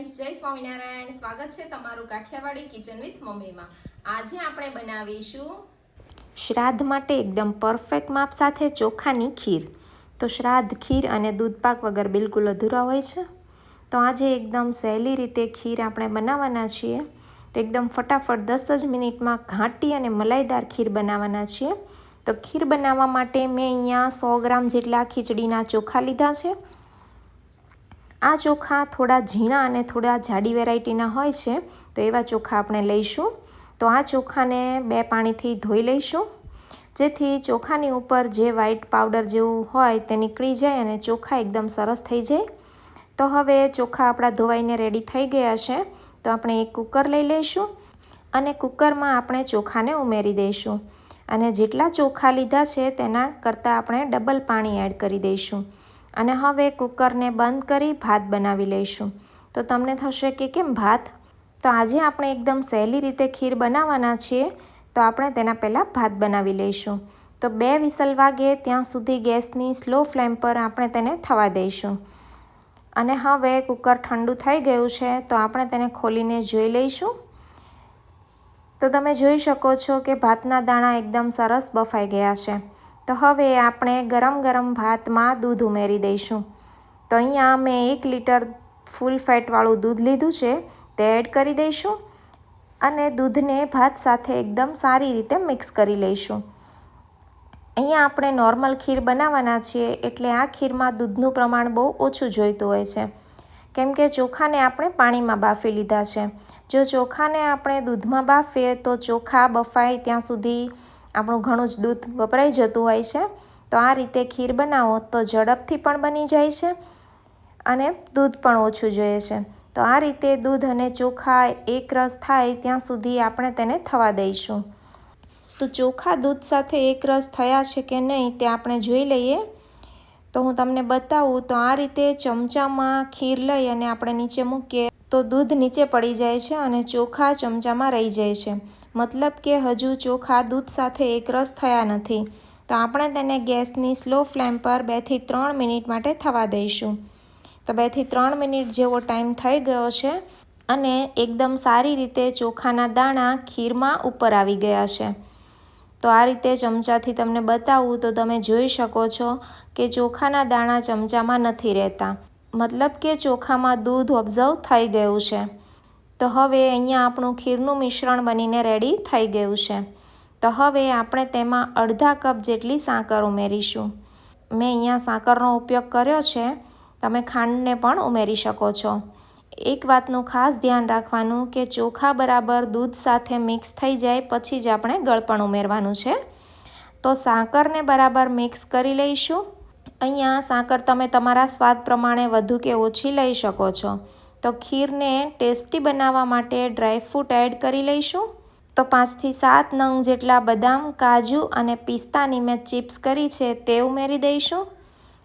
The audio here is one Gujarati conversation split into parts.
ફ્રેન્ડ્સ જય સ્વામિનારાયણ. સ્વાગત છે તમારું કાઠિયાવાડી કિચન વિથ મમ્મીમાં. આજે આપણે બનાવીશું શ્રાદ્ધ માટે એકદમ પરફેક્ટ માપ સાથે ચોખાની ખીર. તો શ્રાદ્ધ ખીર અને દૂધપાક વગર બિલકુલ અધૂરા હોય છે. તો આજે એકદમ સહેલી રીતે ખીર આપણે બનાવવાના છીએ. તો એકદમ ફટાફટ દસ જ મિનિટમાં ઘાંટી અને મલાઈદાર ખીર બનાવવાના છીએ. તો ખીર બનાવવા માટે મેં અહીંયા સો ગ્રામ જેટલા ખીચડીના ચોખા લીધા છે. આ ચોખા થોડા ઝીણા અને થોડા જાડી વેરાયટીના હોય છે, તો એવા ચોખા આપણે લઈશું. તો આ ચોખાને બે પાણીથી ધોઈ લઈશું. જેથી ચોખાની ઉપર જે વ્હાઈટ પાવડર જેવું હોય તે નીકળી જાય અને ચોખા એકદમ સરસ થઈ જાય. તો હવે ચોખા આપણા ધોવાઈને રેડી થઈ ગયા છે, તો આપણે એક કુકર લઈ લઈશું અને કુકરમાં આપણે ચોખાને ઉમેરી દઈશું. અને જેટલા ચોખા લીધા છે તેના કરતાં આપણે ડબલ પાણી એડ કરી દઈશું. અને હવે કુકરને બંધ કરી ભાત બનાવી લઈશું. તો તમને થશે કે કેમ ભાત? તો આજે આપણે એકદમ સહેલી રીતે ખીર બનાવવાના છીએ, તો આપણે તેના પહેલાં ભાત બનાવી લઈશું. તો બે વિસલ વાગે ત્યાં સુધી ગેસની સ્લો ફ્લેમ પર આપણે તેને થવા દઈશું. અને હવે કુકર ઠંડુ થઈ ગયું છે, તો આપણે તેને ખોલીને જોઈ લઈશું. તો તમે જોઈ શકો છો કે ભાતના દાણા એકદમ સરસ બફાઈ ગયા છે. તો હવે આપણે ગરમ ગરમ ભાતમાં દૂધ ઉમેરી દઈશું. તો અહીંયા મેં એક લીટર ફૂલ ફેટવાળું દૂધ લીધું છે, તે એડ કરી દઈશું અને દૂધને ભાત સાથે એકદમ સારી રીતે મિક્સ કરી લઈશું. અહીંયા આપણે નોર્મલ ખીર બનાવવાના છીએ, એટલે આ ખીરમાં દૂધનું પ્રમાણ બહુ ઓછું જોઈતું હોય છે. કેમ કે ચોખાને આપણે પાણીમાં બાફી લીધા છે. જો ચોખાને આપણે દૂધમાં બાફીએ તો ચોખા બફાય ત્યાં સુધી આપણું ઘણું જ દૂધ વપરાઈ જતું હોય છે, તો આ રીતે ખીર બનાવો તો ઝડપથી પણ બની જાય છે અને દૂધ પણ ઓછું જોઈએ છે. તો આ રીતે દૂધ અને ચોખા એક રસ થાય ત્યાં સુધી આપણે તેને થવા દઈશું. તો ચોખા દૂધ સાથે એક રસ થયા છે કે નહીં તે આપણે જોઈ લઈએ. તો હું તમને બતાવું, તો આ રીતે ચમચામાં ખીર લઈ અને આપણે નીચે મૂકીએ તો દૂધ નીચે પડી જાય છે અને ચોખા ચમચામાં રહી જાય છે. મતલબ કે હજુ ચોખા દૂધ સાથે એકરસ થયા નથી. તો આપણે તેને ગેસની સ્લો ફ્લેમ પર બેથી ત્રણ મિનિટ માટે થવા દઈશું. તો બેથી ત્રણ મિનિટ જેવો ટાઈમ થઈ ગયો છે અને એકદમ સારી રીતે ચોખાના દાણા ખીરમાં ઉપર આવી ગયા છે. તો આ રીતે ચમચાથી તમને બતાવું તો તમે જોઈ શકો છો કે ચોખાના દાણા ચમચામાં નથી રહેતા. મતલબ કે ચોખામાં દૂધ ઓબ્ઝર્વ થઈ ગયું છે. તો હવે અહીંયા આપણું ખીરનું મિશ્રણ બનીને રેડી થઈ ગયું છે. તો હવે આપણે તેમાં અડધા કપ જેટલી સાકર ઉમેરીશું. મેં અહીંયા સાકરનો ઉપયોગ કર્યો છે. તમે ખાંડને પણ ઉમેરી શકો છો. એક વાતનું ખાસ ધ્યાન રાખવાનું કે ચોખા બરાબર દૂધ સાથે મિક્સ થઈ જાય પછી જ આપણે ગળપણ ઉમેરવાનું છે. તો સાકરને બરાબર મિક્સ કરી લઈશું. અહીંયા સાકર તમે તમારા સ્વાદ પ્રમાણે વધુ કે ઓછી લઈ શકો છો. તો ખીરને ટેસ્ટી બનાવવા માટે ડ્રાયફ્રૂટ એડ કરી લઈશું. તો પાંચથી સાત નંગ જેટલા બદામ, કાજુ અને પિસ્તાની મેં ચિપ્સ કરી છે તે ઉમેરી દઈશું.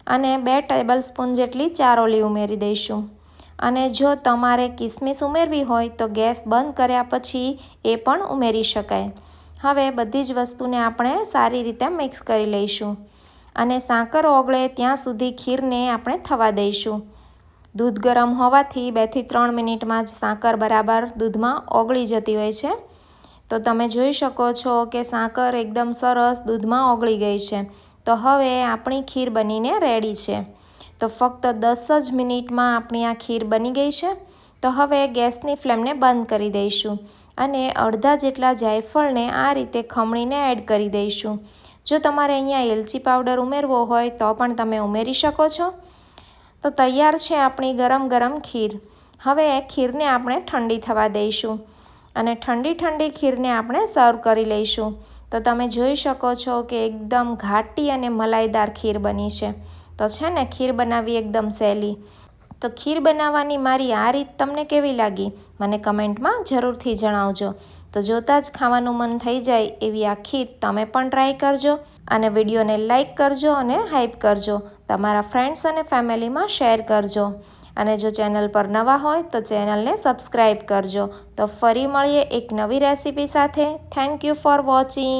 અને બે ટેબલ સ્પૂન જેટલી ચારોલી ઉમેરી દઈશું. અને જો તમારે કિસમિસ ઉમેરવી હોય તો ગેસ બંધ કર્યા પછી એ પણ ઉમેરી શકાય. હવે બધી જ વસ્તુને આપણે સારી રીતે મિક્સ કરી લઈશું. અને સાકર ઓગળે ત્યાં સુધી ખીરને આપણે થવા દઈશું. દૂધ ગરમ હોવાથી બેથી ત્રણ મિનિટમાં જ સાકર બરાબર દૂધમાં ઓગળી જતી હોય છે. તો તમે જોઈ શકો છો કે સાકર એકદમ સરસ દૂધમાં ઓગળી ગઈ છે. તો હવે આપણી ખીર બનીને રેડી છે. તો ફક્ત દસ જ મિનિટમાં આપણી આ ખીર બની ગઈ છે. તો હવે ગેસની ફ્લેમને બંધ કરી દઈશું અને અડધા જેટલા જાયફળને આ રીતે ખમણીને એડ કરી દઈશું. જો તમારે અહીંયા એલચી પાવડર ઉમેરવો હોય તો પણ તમે ઉમેરી શકો છો. તો તૈયાર છે આપણી ગરમ ગરમ ખીર. હવે ખીરને આપણે ઠંડી થવા દઈશું અને ઠંડી ઠંડી ખીરને આપણે સર્વ કરી લઈશું. તો તમે જોઈ શકો છો કે એકદમ ઘાટી અને મલાઈદાર ખીર બની છે. તો છે ને ખીર બનાવવી એકદમ સહેલી. તો ખીર બનાવવાની મારી આ રીત તમને કેવી લાગી? મને કમેન્ટમાં જરૂરથી જણાવજો. તો જોતાં જ ખાવાનું મન થઈ જાય એવી આ ખીર તમે પણ ટ્રાય કરજો અને વિડીયોને લાઇક કરજો અને હાઇપ કરજો. તમારા ફ્રેન્ડ્સ અને ફેમિલીમાં શેર કરજો. અને જો ચેનલ પર નવા હોય તો ચેનલને સબસ્ક્રાઈબ કરજો. તો ફરી મળીએ એક નવી રેસીપી સાથે. Thank you for watching